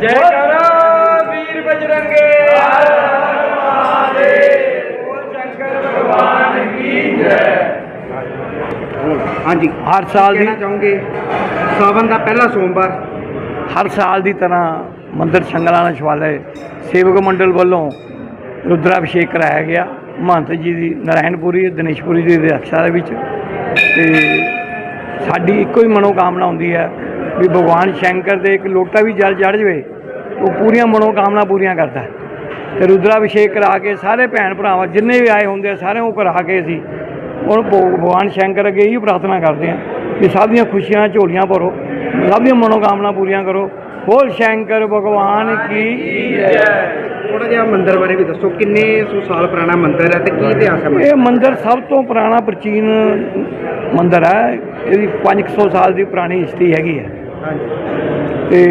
ਜੈ ਕਰਾ ਵੀਰ ਬਜਰੰਗੇ। ਹਰ ਹਰ ਮਹਾਦੇਵ ਬੋਲ ਸ਼ੰਕਰ ਭਗਵਾਨ ਕੀ ਜੈ। ਹਾਂਜੀ ਹਰ ਸਾਲ ਦੀ ਚਾਹੋਗੇ? ਸਾਵਨ ਦਾ ਪਹਿਲਾ ਸੋਮਵਾਰ। ਹਰ ਸਾਲ ਦੀ ਤਰ੍ਹਾਂ ਮੰਦਿਰ ਸ਼ੰਗਲਾਨਾ ਸ਼ਿਵਾਲੇ ਸੇਵਕ ਮੰਡਲ ਵੱਲੋਂ ਰੁਦਰਾਭਿਸ਼ੇਕ ਕਰਾਇਆ ਗਿਆ। ਮਹੰਤ ਜੀ ਦੀ ਨਾਰਾਇਣਪੁਰੀ ਦਿਨੇਸ਼ਪੁਰੀ ਦੀ ਅਧਿਕਸ਼ਤਾ ਦੇ ਵਿੱਚ। ਤੇ ਸਾਡੀ ਇੱਕੋ ਹੀ ਮਨੋਕਾਮਨਾ ਹੁੰਦੀ ਹੈ ਵੀ ਭਗਵਾਨ ਸ਼ੰਕਰ ਦੇ ਇੱਕ ਲੋਟਾ ਵੀ ਜਲ ਚੜ ਜਵੇ ਉਹ ਪੂਰੀਆਂ ਮਨੋਕਾਮਨਾ ਪੂਰੀਆਂ ਕਰਦਾ। ਤੇ ਰੁਦਰਾਭਿਸ਼ੇਕ ਕਰਾ ਕੇ ਸਾਰੇ ਭੈਣ ਭਰਾਵਾਂ ਜਿੰਨੇ ਵੀ ਆਏ ਹੁੰਦੇ ਆ ਸਾਰਿਆਂ ਨੂੰ ਕਰਾ ਕੇ ਅਸੀਂ ਹੁਣ ਭਗਵਾਨ ਸ਼ੰਕਰ ਅੱਗੇ ਇਹੀ ਪ੍ਰਾਰਥਨਾ ਕਰਦੇ ਹਾਂ ਕਿ ਸਭ ਦੀਆਂ ਖੁਸ਼ੀਆਂ ਝੋਲੀਆਂ ਭਰੋ ਸਭ ਦੀਆਂ ਮਨੋਕਾਮਨਾ ਪੂਰੀਆਂ ਕਰੋ। ਬੋਲ ਸ਼ੰਕਰ ਭਗਵਾਨ ਕੀ ਜੈ। ਥੋੜਾ ਜਿਹਾ ਮੰਦਿਰ ਬਾਰੇ ਵੀ ਦੱਸੋ ਕਿੰਨੇ ਸੌ ਸਾਲ ਪੁਰਾਣਾ ਮੰਦਿਰ ਹੈ ਤੇ ਕੀ ਇਤਿਹਾਸ ਹੈ ਇਹ ਮੰਦਿਰ ਸਭ ਤੋਂ ਪੁਰਾਣਾ ਪ੍ਰਾਚੀਨ ਮੰਦਿਰ ਹੈ। ਇਹਦੀ 500 ਸਾਲ ਦੀ ਪੁਰਾਣੀ ਹਿਸਟਰੀ ਹੈਗੀ ਹੈ। ਤੇ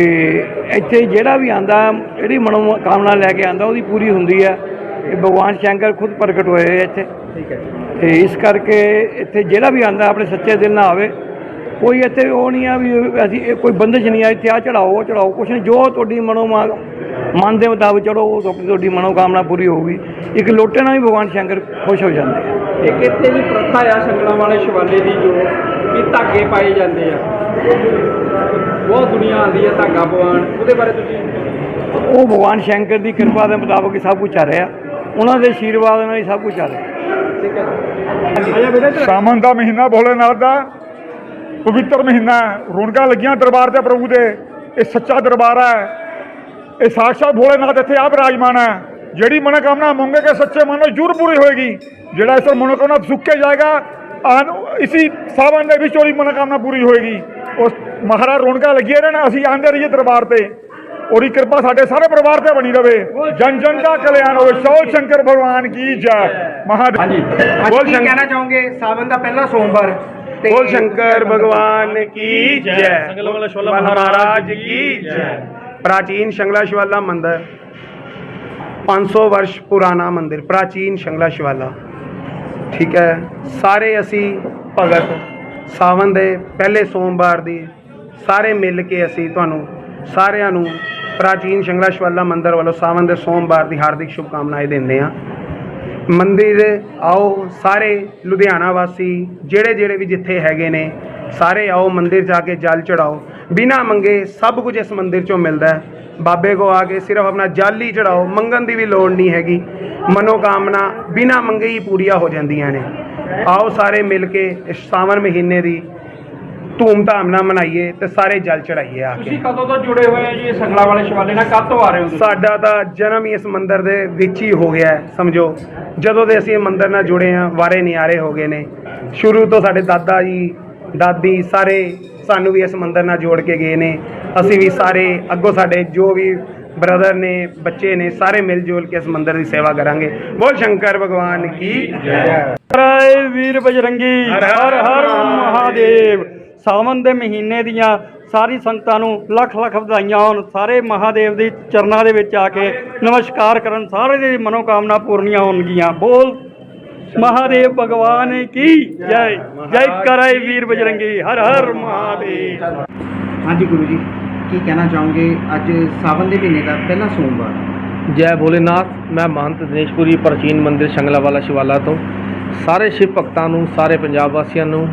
ਇੱਥੇ ਜਿਹੜਾ ਵੀ ਆਂਦਾ ਜਿਹੜੀ ਮਨੋਕਾਮਨਾ ਲੈ ਕੇ ਆਂਦਾ ਉਹਦੀ ਪੂਰੀ ਹੁੰਦੀ ਹੈ। ਇਹ ਭਗਵਾਨ ਸ਼ੰਕਰ ਖੁਦ ਪ੍ਰਗਟ ਹੋਏ ਇੱਥੇ। ਠੀਕ ਹੈ ਤੇ ਇਸ ਕਰਕੇ ਇੱਥੇ ਜਿਹੜਾ ਵੀ ਆਂਦਾ ਆਪਣੇ ਸੱਚੇ ਦਿਲ ਨਾਲ ਆਵੇ। ਕੋਈ ਇੱਥੇ ਉਹ ਨਹੀਂ ਆ ਵੀ ਅਸੀਂ ਇਹ ਕੋਈ ਬੰਦਸ਼ ਨਹੀਂ ਆ ਇੱਥੇ ਆ ਚੜਾਓ ਉਹ ਚੜਾਓ। ਕੁਛ ਨਹੀਂ ਜੋ ਤੁਹਾਡੀ ਮਨੋ ਮਨ ਦੇ ਮੁਤਾਬਕ ਚੜੋ ਉਹ ਤੁਹਾਡੀ ਤੁਹਾਡੀ ਮਨੋਕਾਮਨਾ ਪੂਰੀ ਹੋਊਗੀ। ਇੱਕ ਲੋਟੇ ਨਾਲ ਵੀ ਭਗਵਾਨ ਸ਼ੰਕਰ ਖੁਸ਼ ਹੋ ਜਾਂਦੇ ਆ। ਇੱਕ ਇੱਥੇ ਵੀ ਪ੍ਰਥਾ ਆ ਸੰਗਲਾਂ ਵਾਲੇ ਸ਼ਿਵਾਲੇ ਦੀ ਜੋ ਵੀ ਧਾਗੇ ਪਾਏ ਜਾਂਦੇ ਆ। ਬਹੁਤ ਦੁਨੀਆ ਆਉਂਦੀ ਹੈ ਧਾਗਾ ਪਵਾਉਣ। ਉਹਦੇ ਬਾਰੇ ਤੁਸੀਂ ਉਹ ਭਗਵਾਨ ਸ਼ੰਕਰ ਦੀ ਕਿਰਪਾ ਦੇ ਮੁਤਾਬਕ ਹੀ ਸਭ ਕੁਝ ਚੱਲ ਰਿਹਾ। ਉਹਨਾਂ ਦੇ ਆਸ਼ੀਰਵਾਦ ਨਾਲ ਹੀ ਸਭ ਕੁਝ ਚੱਲ ਰਿਹਾ। ਸਾਵਣ ਦਾ ਮਹੀਨਾ ਭੋਲੇਨਾਥ ਦਾ ਪਵਿੱਤਰ ਮਹੀਨਾ ਹੈ। ਰੌਣਕਾਂ ਲੱਗੀਆਂ ਦਰਬਾਰ ਤੇ ਪ੍ਰਭੂ ਦੇ। ਇਹ ਸੱਚਾ ਦਰਬਾਰ ਹੈ। ਇਹ ਸਾਖਸ਼ਾਤ ਭੋਲੇਨਾਥ ਇੱਥੇ ਆਪ ਰਾਜਮਾਨ ਹੈ। ਜਿਹੜੀ ਮਨੋਕਾਮਨਾ ਮੰਗੇਗੇ ਸੱਚੇ ਮਨ ਨਾਲ ਜ਼ਰੂਰ ਪੂਰੀ ਹੋਏਗੀ ਜਿਹੜਾ ਇਸ ਮਨੋਕਾਮਨਾ ਸੁੱਕ ਜਾਏਗਾ ਆਨ ਇਸੀ ਸਾਵਣ ਦੇ ਵਿੱਚ ਉਹਦੀ ਮਨੋਕਾਮਨਾ ਪੂਰੀ ਹੋਏਗੀ। ਉਸ ਮਹਾਰਾ ਰੌਣਕਾਂ ਲੱਗੀਆਂ ਰਹਿਣ ਅਸੀਂ ਆਂਦੇ ਰਹੀਏ ਦਰਬਾਰ ਤੇ। ਉਹਦੀ ਕਿਰਪਾ ਸਾਡੇ ਸਾਰੇ ਪਰਿਵਾਰ ਤੇ ਬਣੀ ਰਹੇ ਜਨ ਜਨ ਦਾ ਕਲਿਆਣ ਹੋਵੇ। ਸ਼ੌਲ ਸ਼ੰਕਰ ਭਗਵਾਨ ਕੀ ਜੈ। ਮਹਾਦੇਵ ਹਾਂਜੀ। ਬੋਲ ਸ਼ੰਕਰ ਕਹਿਣਾ ਚਾਹੋਗੇ? ਸਾਵਨ ਦਾ ਪਹਿਲਾ ਸੋਮਵਾਰ। ਬੋਲ ਸ਼ੰਕਰ ਭਗਵਾਨ ਕੀ ਜੈ? ਮਹਾਰਾਜ ਕੀ ਜੈ? ਪ੍ਰਾਚੀਨ ਸ਼ੰਗਲਾ ਸ਼ਿਵਾਲਾ ਮੰਦਿਰ। 500 ਵਰਸ਼ ਪੁਰਾਣਾ ਮੰਦਿਰ। ਪ੍ਰਾਚੀਨ ਸ਼ੰਗਲਾ ਸ਼ਿਵਾਲਾ। ਠੀਕ ਹੈ। ਸਾਰੇ ਅਸੀਂ ਭਗਤ ਸਾਵਨ ਦੇ ਪਹਿਲੇ ਸੋਮਵਾਰ ਦੀ ਸਾਰੇ ਮਿਲ ਕੇ ਅਸੀਂ ਤੁਹਾਨੂੰ ਸਾਰਿਆਂ ਨੂੰ ਪ੍ਰਾਚੀਨ ਸ਼ੰਗਲਾ ਸ਼ਿਵਾਲਾ ਮੰਦਿਰ ਵੱਲੋਂ ਸਾਵਨ ਦੇ ਸੋਮਵਾਰ ਦੀ ਹਾਰਦਿਕ ਸ਼ੁਭਕਾਮਨਾਵਾਂ ਦਿੰਦੇ ਹਾਂ। ਮੰਦਿਰ ਆਓ, ਸਾਰੇ ਲੁਧਿਆਣਾ ਵਾਸੀ, ਜਿਹੜੇ ਜਿਹੜੇ ਵੀ ਜਿੱਥੇ ਹੈਗੇ ਨੇ, ਸਾਰੇ ਆਓ ਮੰਦਿਰ ਜਾ ਕੇ ਜਲ ਚੜਾਓ। ਬਿਨਾ ਮੰਗੇ ਸਭ ਕੁਝ ਇਸ ਮੰਦਿਰ ਚੋਂ ਮਿਲਦਾ ਹੈ। ਬਾਬੇ ਕੋ ਆ ਕੇ ਸਿਰਫ ਆਪਣਾ ਜਲ ਹੀ ਚੜਾਓ, ਮੰਗਣ ਦੀ ਵੀ ਲੋੜ ਨਹੀਂ ਹੈਗੀ। ਮਨੋਕਾਮਨਾ ਬਿਨਾ ਮੰਗੇ ਹੀ ਪੂਰੀਆਂ ਹੋ ਜਾਂਦੀਆਂ ਨੇ। ਆਓ ਸਾਰੇ ਮਿਲ ਕੇ ਇਸ ਸਾਵਨ ਮਹੀਨੇ ਦੀ ਧੂਮ-ਧਾਮ ਨਾਲ ਮਨਾਈਏ ਤੇ ਸਾਰੇ ਜਲ ਚੜਾਈਏ ਆ ਕੇ। ਤੁਸੀਂ ਕਦੋਂ ਤੋਂ ਜੁੜੇ ਹੋਏ ਹੋ ਜੀ ਇਹ ਸੰਗਲਾਂ ਵਾਲੇ ਸ਼ਿਵਾਲੇ ਨਾਲ? ਕਦ ਤੋਂ ਆ ਰਹੇ ਹੋ ਤੁਸੀਂ? ਸਾਡਾ ਤਾਂ ਜਨਮ ਹੀ ਇਸ ਮੰਦਿਰ ਦੇ ਵਿੱਚ ਹੀ ਹੋ ਗਿਆ ਹੈ, ਸਮਝੋ। ਜਦੋਂ ਦੇ ਅਸੀਂ ਇਹ ਮੰਦਿਰ ਨਾਲ ਜੁੜੇ ਹਾਂ ਵਾਰੇ ਨਿਆਰੇ ਹੋ ਗਏ ਨੇ। ਸ਼ੁਰੂ ਤੋਂ ਸਾਡੇ ਦਾਦਾ ਜੀ ਦਾਦੀ ਸਾਰੇ ਸਾਨੂੰ ਵੀ ਇਸ ਮੰਦਿਰ ਨਾਲ ਜੋੜ ਕੇ ਗਏ ਨੇ। ਅਸੀਂ ਵੀ ਸਾਰੇ ਅੱਗੋਂ ਸਾਡੇ ਜੋ ਵੀ ਬ੍ਰਦਰ ਨੇ ਬੱਚੇ ਨੇ ਸਾਰੇ ਮਿਲ ਜੁਲ ਕੇ ਇਸ ਮੰਦਿਰ ਦੀ ਸੇਵਾ ਕਰਾਂਗੇ। ਬੋਲ ਸ਼ੰਕਰ ਭਗਵਾਨ ਕੀ ਜੈ। ਰਾਏ ਵੀਰ ਬਜਰੰਗੀ ਹਰ ਹਰ ਮਹਾਦੇਵ। ਸਾਵਨ ਦੇ ਮਹੀਨੇ ਦੀਆਂ ਸਾਰੀ ਸੰਗਤਾਂ ਨੂੰ ਲੱਖ ਲੱਖ ਵਧਾਈਆਂ ਹੋਣ। ਸਾਰੇ ਮਹਾਦੇਵ ਦੀ ਚਰਨਾਂ ਦੇ ਵਿੱਚ ਆ ਕੇ ਨਮਸਕਾਰ ਕਰਨ। ਸਾਰੇ ਦੀ ਮਨੋਕਾਮਨਾ ਪੂਰਨੀਆਂ ਹੋਣਗੀਆਂ। ਬੋਲ ਮਹਾਦੇਵ ਭਗਵਾਨ ਕੀ ਜੈ। ਜੈ ਕਰਾਏ ਵੀਰ ਬਜਰੰਗੀ। ਹਰ ਹਰ ਮਹਾਦੇਵ। ਹਾਂਜੀ ਗੁਰੂ ਜੀ। ਕੀ ਕਹਿਣਾ ਚਾਹੋਗੇ? ਅੱਜ ਸਾਵਨ ਦੇ ਮਹੀਨੇ ਦਾ ਪਹਿਲਾ ਸੋਮਵਾਰ। ਜੈ ਭੋਲੇਨਾਥ, ਮੈਂ ਮਹੰਤ ਦਿਨੇਸ਼ਪੁਰੀ ਪ੍ਰਾਚੀਨ ਮੰਦਿਰ ਸ਼ੰਗਲਾਵਾਲਾ ਸ਼ਿਵਾਲਾ ਤੋਂ। ਸਾਰੇ ਸ਼ਿਵ ਭਗਤਾਂ ਨੂੰ, ਸਾਰੇ ਪੰਜਾਬ ਵਾਸੀਆਂ ਨੂੰ,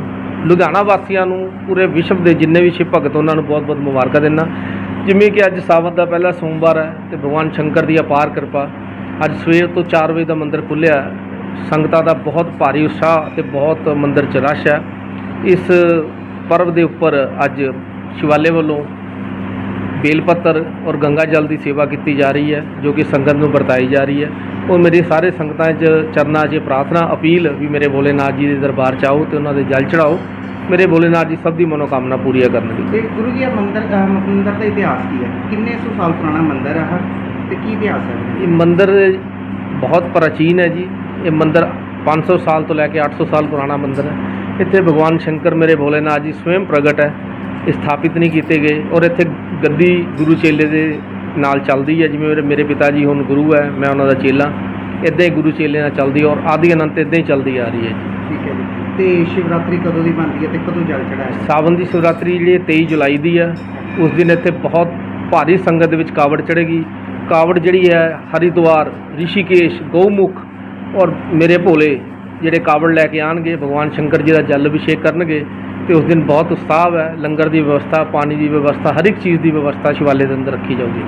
ਲੁਧਿਆਣਾ ਵਾਸੀਆਂ ਨੂੰ, ਪੂਰੇ ਵਿਸ਼ਵ ਦੇ ਜਿੰਨੇ ਵੀ ਸ਼ਿਵ ਭਗਤ ਉਹਨਾਂ ਨੂੰ ਬਹੁਤ-ਬਹੁਤ ਮੁਬਾਰਕਾਂ ਦਿੰਦਾ। ਜਿਵੇਂ ਕਿ ਅੱਜ ਸਾਵਨ ਦਾ ਪਹਿਲਾ ਸੋਮਵਾਰ ਹੈ ਤੇ ਭਗਵਾਨ ਸ਼ੰਕਰ ਦੀ ਅਪਾਰ ਕਿਰਪਾ। ਅੱਜ ਸਵੇਰ ਤੋਂ 4 ਵਜੇ ਦਾ ਮੰਦਿਰ ਖੁੱਲਿਆ ਸੰਗਤਾਂ ਦਾ ਬਹੁਤ ਭਾਰੀ ਉਤਸ਼ਾਹ ਤੇ ਬਹੁਤ ਮੰਦਿਰ 'ਚ ਰਸ਼ ਹੈ। ਇਸ ਪਰਵ ਦੇ ਉੱਪਰ ਅੱਜ ਸ਼ਿਵਾਲੇ ਵੱਲੋਂ ਬੇਲ ਪੱਤਰ ਔਰ ਗੰਗਾ ਜਲ ਦੀ ਸੇਵਾ ਕੀਤੀ ਜਾ ਰਹੀ ਹੈ ਜੋ ਕਿ ਸੰਗਤ ਨੂੰ ਵਰਤਾਈ ਜਾ ਰਹੀ ਹੈ। ਉਹ ਮੇਰੀ ਸਾਰੇ ਸੰਗਤਾਂ 'ਚ ਚਰਨਾਂ 'ਚ ਪ੍ਰਾਰਥਨਾ ਅਪੀਲ ਵੀ ਮੇਰੇ ਭੋਲੇਨਾਥ ਜੀ ਦੇ ਦਰਬਾਰ 'ਚ ਆਓ ਤੇ ਉਹਨਾਂ ਦੇ ਜਲ ਚੜਾਓ ਮੇਰੇ ਭੋਲੇਨਾਥ ਜੀ ਸਭ ਦੀ ਮਨੋਕਾਮਨਾ ਪੂਰੀਆਂ ਕਰਨਗੇ। ਤੇ ਗੁਰੂ ਜੀ ਇਹ ਮੰਦਿਰ ਅਹ ਮੰਦਿਰ ਦਾ ਇਤਿਹਾਸ ਕੀ ਹੈ? ਕਿੰਨੇ ਸੌ ਸਾਲ ਪੁਰਾਣਾ ਮੰਦਿਰ ਹੈ ਤੇ ਕੀ ਇਤਿਹਾਸ ਹੈ? ਇਹ ਮੰਦਿਰ ਬਹੁਤ ਪ੍ਰਾਚੀਨ ਹੈ ਜੀ। ਇਹ ਮੰਦਿਰ 500 ਸਾਲ ਤੋਂ ਲੈ ਕੇ 800 ਸਾਲ ਪੁਰਾਣਾ ਮੰਦਿਰ ਹੈ। ਇੱਥੇ ਭਗਵਾਨ ਸ਼ੰਕਰ ਮੇਰੇ ਭੋਲੇਨਾਥ ਜੀ ਸਵੈਮ ਪ੍ਰਗਟ ਹੈ। ਸਥਾਪਿਤ ਨਹੀਂ ਕੀਤੇ ਗਏ ਔਰ ਇੱਥੇ ਗੱਦੀ ਗੁਰੂ ਚੇਲੇ ਦੇ ਨਾਲ ਚੱਲਦੀ ਹੈ ਜਿਵੇਂ ਮੇਰੇ ਪਿਤਾ ਜੀ ਹੁਣ ਗੁਰੂ ਹੈ ਮੈਂ ਉਹਨਾਂ ਦਾ ਚੇਲਾ। ਇੱਦਾਂ ਹੀ ਗੁਰੂ ਚੇਲੇ ਨਾਲ ਚੱਲਦੀ ਔਰ ਆਦਿ ਅਨੰਤ ਇੱਦਾਂ ਹੀ ਚੱਲਦੀ ਆ ਰਹੀ ਹੈ ਜੀ। ਠੀਕ ਹੈ ਜੀ। ਤੇ ਸ਼ਿਵਰਾਤਰੀ ਕਦੋਂ ਦੀ ਬਣਦੀ ਹੈ ਤੇ ਕਦੋਂ ਜਲ ਚੜਾਇਆ ਸਾਵਨ ਦੀ ਸ਼ਿਵਰਾਤਰੀ ਜਿਹੜੀ ਹੈ 23 ਜੁਲਾਈ ਦੀ ਹੈ। ਉਸ ਦਿਨ ਇੱਥੇ ਬਹੁਤ ਭਾਰੀ ਸੰਗਤ ਦੇ ਵਿੱਚ ਕਾਵੜ ਚੜ੍ਹੇਗੀ। ਕਾਵੜ ਜਿਹੜੀ ਹੈ ਹਰਿਦੁਆਰ ਰਿਸ਼ੀਕੇਸ਼ ਗਊਮੁਖ ਔਰ ਮੇਰੇ ਭੋਲੇ ਜਿਹੜੇ ਕਾਵੜ ਲੈ ਕੇ ਆਣਗੇ ਭਗਵਾਨ ਸ਼ੰਕਰ ਜੀ ਦਾ ਜਲ ਅਭਿਸ਼ੇਕ ਕਰਨਗੇ। ਤੇ ਉਸ ਦਿਨ ਬਹੁਤ ਉਤਸ਼ਾਹ ਹੈ ਲੰਗਰ ਦੀ ਵਿਵਸਥਾ ਪਾਣੀ ਦੀ ਵਿਵਸਥਾ ਹਰ ਇੱਕ ਚੀਜ਼ ਦੀ ਵਿਵਸਥਾ ਸ਼ਿਵਾਲੇ ਦੇ ਅੰਦਰ ਰੱਖੀ ਜਾਊਗੀ।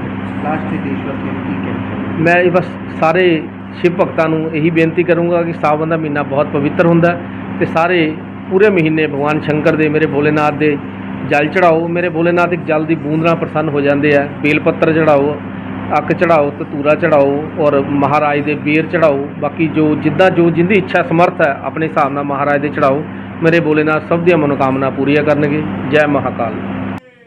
ਲਾਸਟ ਤੇ ਦੇਸ਼ ਵਾਸੀਆਂ ਨੂੰ ਕੀ ਕਹਿਣਾ ਮੈਂ ਇਹ ਬਸ ਸਾਰੇ ਸ਼ਿਵ ਭਗਤਾਂ ਨੂੰ ਇਹੀ ਬੇਨਤੀ ਕਰੂੰਗਾ ਕਿ ਸਾਵਨ ਦਾ ਮਹੀਨਾ ਬਹੁਤ ਪਵਿੱਤਰ ਹੁੰਦਾ ਤੇ ਸਾਰੇ ਪੂਰੇ ਮਹੀਨੇ ਭਗਵਾਨ ਸ਼ੰਕਰ ਦੇ ਮੇਰੇ ਭੋਲੇਨਾਥ ਦੇ ਜਲ ਚੜਾਓ ਮੇਰੇ ਭੋਲੇਨਾਥ ਇੱਕ ਜਲ ਦੀ ਬੂੰਦ ਨਾਲ ਪ੍ਰਸੰਨ ਹੋ ਜਾਂਦੇ ਆ ਬੇਲ ਪੱਤਰ ਚੜਾਓ ਅੱਕ ਚੜਾਓ, ਤਤੂਰਾ ਚੜਾਓ ਔਰ ਮਹਾਰਾਜ ਦੇ ਬੇਰ ਚੜਾਓ। ਬਾਕੀ ਜੋ ਜਿੱਦਾਂ ਜੋ ਜਿੰਦੀ ਇੱਛਾ ਸਮਰਥ ਹੈ, ਆਪਣੇ ਹਿਸਾਬ ਨਾਲ ਮਹਾਰਾਜ ਦੇ ਚੜਾਓ। ਮੇਰੇ ਬੋਲੇ ਨਾਲ ਸਭ ਦੀਆਂ ਮਨੋਕਾਮਨਾ ਪੂਰੀਆਂ ਕਰਨਗੇ। ਜੈ ਮਹਾਕਾਲ।